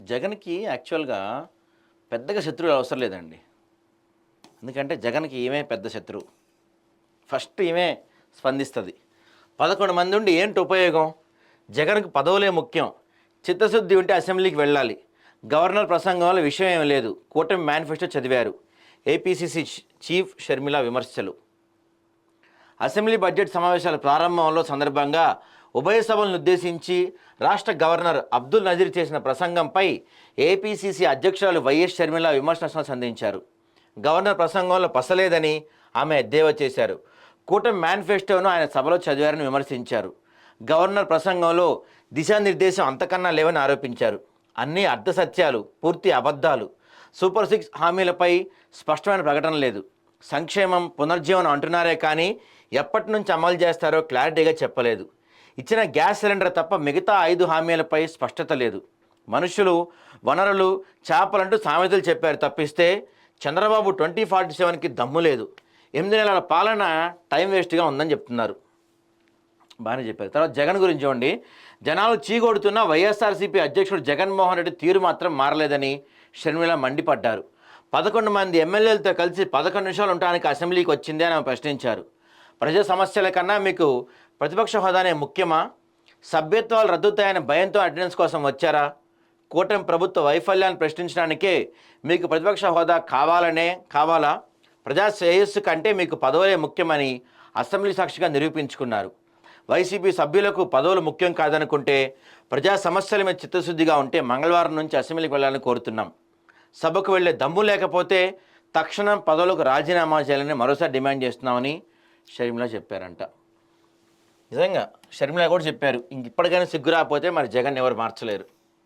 జగన్కి యాక్చువల్గా పెద్దగా శత్రువులు అవసరం లేదండి. ఎందుకంటే జగన్కి ఈమె పెద్ద శత్రువు. ఫస్ట్ ఈమె స్పందిస్తుంది. పదకొండు మంది ఉండి ఏంటి ఉపయోగం? జగన్కి పదవులే ముఖ్యం. చిత్తశుద్ధి ఉంటే అసెంబ్లీకి వెళ్ళాలి. గవర్నర్ ప్రసంగంలో విషయం ఏం లేదు. కూటమి మేనిఫెస్టో చదివారు. ఏపీసీసీ చీఫ్ షర్మిల విమర్శలు. అసెంబ్లీ బడ్జెట్ సమావేశాల ప్రారంభంలో సందర్భంగా ఉభయ సభలను ఉద్దేశించి రాష్ట్ర గవర్నర్ అబ్దుల్ నజీర్ చేసిన ప్రసంగంపై ఏపీసీసీ అధ్యక్షురాలు వైఎస్ షర్మిల విమర్శనాలు సంధించారు. గవర్నర్ ప్రసంగంలో పసలేదని ఆమె ఎద్దేవా చేశారు. కూటమి మేనిఫెస్టోను ఆయన సభలో చదివారని విమర్శించారు. గవర్నర్ ప్రసంగంలో దిశానిర్దేశం అంతకన్నా లేవని ఆరోపించారు. అన్ని అర్ధసత్యాలు పూర్తి అబద్ధాలు సూపర్ సిక్స్ హామీలపై స్పష్టమైన ప్రకటన లేదు. సంక్షేమం పునర్జీవనం అంటున్నారే కానీ ఎప్పటి నుంచి అమలు చేస్తారో క్లారిటీగా చెప్పలేదు. ఇచ్చిన గ్యాస్ సిలిండర్ తప్ప మిగతా ఐదు హామీలపై స్పష్టత లేదు. మనుషులు వనరులు చేపలంటూ సామెతలు చెప్పారు తప్పిస్తే చంద్రబాబు ట్వంటీ ఫార్టీ సెవెన్కి దమ్ము లేదు. ఎనిమిది నెలల పాలన టైం వేస్ట్గా ఉందని చెప్తున్నారు. బాగానే చెప్పారు. తర్వాత జగన్ గురించి చూడండి. జనాలు చీగొడుతున్న వైఎస్ఆర్సీపీ అధ్యక్షుడు జగన్మోహన్ రెడ్డి తీరు మాత్రం మారలేదని షర్మిల మండిపడ్డారు. పదకొండు మంది ఎమ్మెల్యేలతో కలిసి పదకొండు నిమిషాలు ఉండడానికి అసెంబ్లీకి వచ్చింది అని ప్రశ్నించారు. ప్రజా సమస్యల కన్నా మీకు ప్రతిపక్ష హోదానే ముఖ్యమా? సభ్యత్వాలు రద్దుతాయని భయంతో అటెండెన్స్ కోసం వచ్చారా? కూటమి ప్రభుత్వ వైఫల్యాన్ని ప్రశ్నించడానికే మీకు ప్రతిపక్ష హోదా కావాలనే కావాలా? ప్రజా శ్రేయస్సు కంటే మీకు పదవులే ముఖ్యమని అసెంబ్లీ సాక్షిగా నిరూపించుకున్నారు. వైసీపీ సభ్యులకు పదవులు ముఖ్యం కాదనుకుంటే ప్రజా సమస్యల మీద చిత్తశుద్ధిగా ఉంటే మంగళవారం నుంచి అసెంబ్లీకి వెళ్ళాలని కోరుతున్నాం. సభకు వెళ్ళే దమ్ము లేకపోతే తక్షణం పదవులకు రాజీనామా చేయాలని మరోసారి డిమాండ్ చేస్తున్నామని షర్మిల చెప్పారంట. నిజంగా షర్మిల కూడా చెప్పారు ఇంక ఇప్పటికైనా సిగ్గు రాకపోతే మరి జగన్ ఎవరు మార్చలేరు.